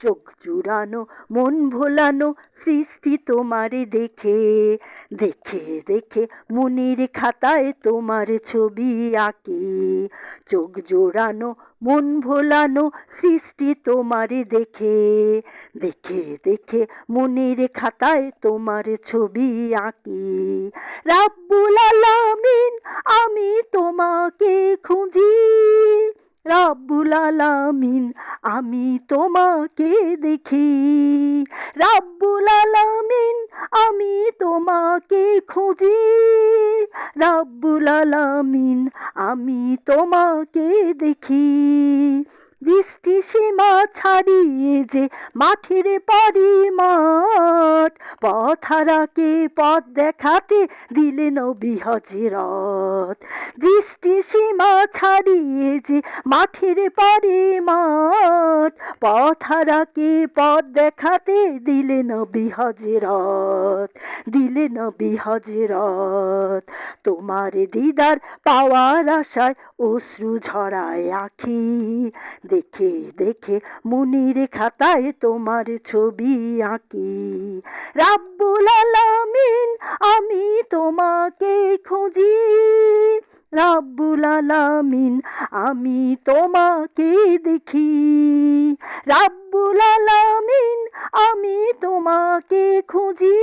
চোখ জুড়ানো, মন ভোলানো সৃষ্টি তোমারে দেখে দেখে দেখে মনের খাতায় তোমার ছবি আঁকে। চোখ জোড়ানো, মন ভোলানো সৃষ্টি তোমারে দেখে দেখে দেখে মনের খাতায় তোমার ছবি আঁকে। রাব্বুল আলামিন, আমি তোমাকে খুঁজি। রাব্বুল আলামিন, আমি তোমাকে দেখি। রাব্বুল আলামিন, আমি তোমাকে খুঁজি। রাব্বুল আলামিন, আমি তোমাকে দেখি। দৃষ্টি সীমা ছাড়িয়ে যে মাঠের পরিমাঠ পথারাকে পথ দেখাতে দিলে নবী দৃষ্টি ছাড়িয়ে যে মাঠের পরিমাঠ পথারাকে পথ দেখাতে দিলে নবী হজরত দিলে নবী হজরত তোমার দিদার পাওয়ার আশায় অশ্রু ঝরায় আখি, দেখে দেখে মুনির খাতায় তোমার ছবি আঁকি। রাব্বুল আলামিন, আমি তোমাকে খুঁজি। রাব্বুল আলামিন, আমি তোমাকে দেখি। রাব্বুল আলামিন, আমি তোমাকে খুঁজি।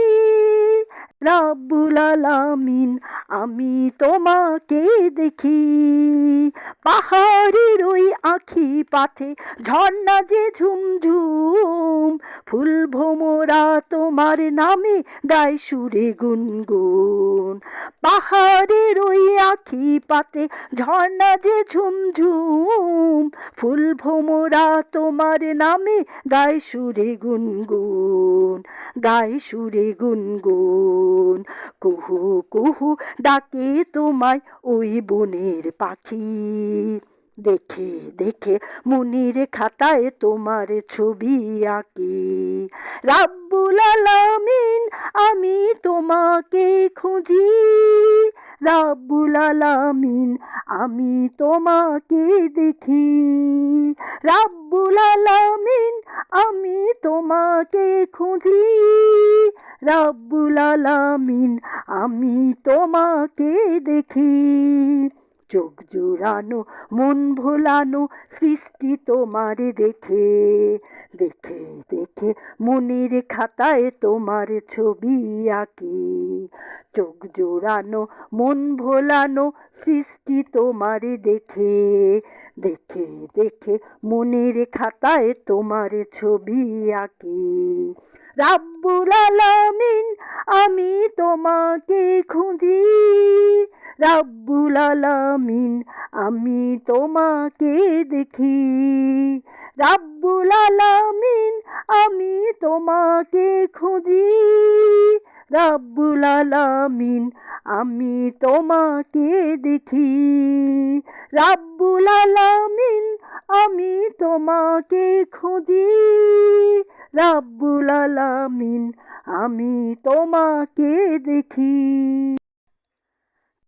রাব্বুল আলামিন, আমি তোমাকে দেখি। পাহাড়ের ওই আখি পাথে, ঝর্ণা যে ঝুমঝুম, ফুল ভোমরা তোমার নামে গায় সুরে গুনগুন। পাহাড়ের ওই আখি পাতে, ঝর্ণা যে ঝুমঝুম, ফুল ভোমরা তোমার নামে গায় সুরে গুনগুন, গায় সুরে গুনগুন। কুহু কুহু ডাকে তোমায় ওই বনের পাখি। দেখে দেখে মুনির খাতায় তোমার ছবি আঁকি। রাব্বুল আলামিন, আমি তোমাকে খুঁজি। রাব্বুল আলামিন, আমি তোমাকে দেখি। রাব্বুল আলামিন, আমি তোমাকে খুঁজি। রাব্বুল আলামিন, আমি তোমাকে দেখি। চোখ জুড়ানো, মন ভোলানো সৃষ্টি তোমারে দেখে। দেখে দেখে মনের খাতায় তোমার ছবি আঁকি। চোখ জোড়ানো, মন ভোলানো সৃষ্টি তোমারে দেখে। দেখে দেখে মনের খাতায় তোমার ছবি আঁকি। রাব্বুল আলামিন, আমি তোমাকে খুঁজি। রাব্বুল আলামিন, আমি তোমাকে দেখি। রাব্বুল আলামিন, আমি তোমাকে খুঁজি। রাব্বুল আলামিন, আমি তোমাকে দেখি। রাব্বুল আলামিন, আমি তোমাকে খুঁজি। রাব্বুল আলামিন, আমি তোমাকে দেখি।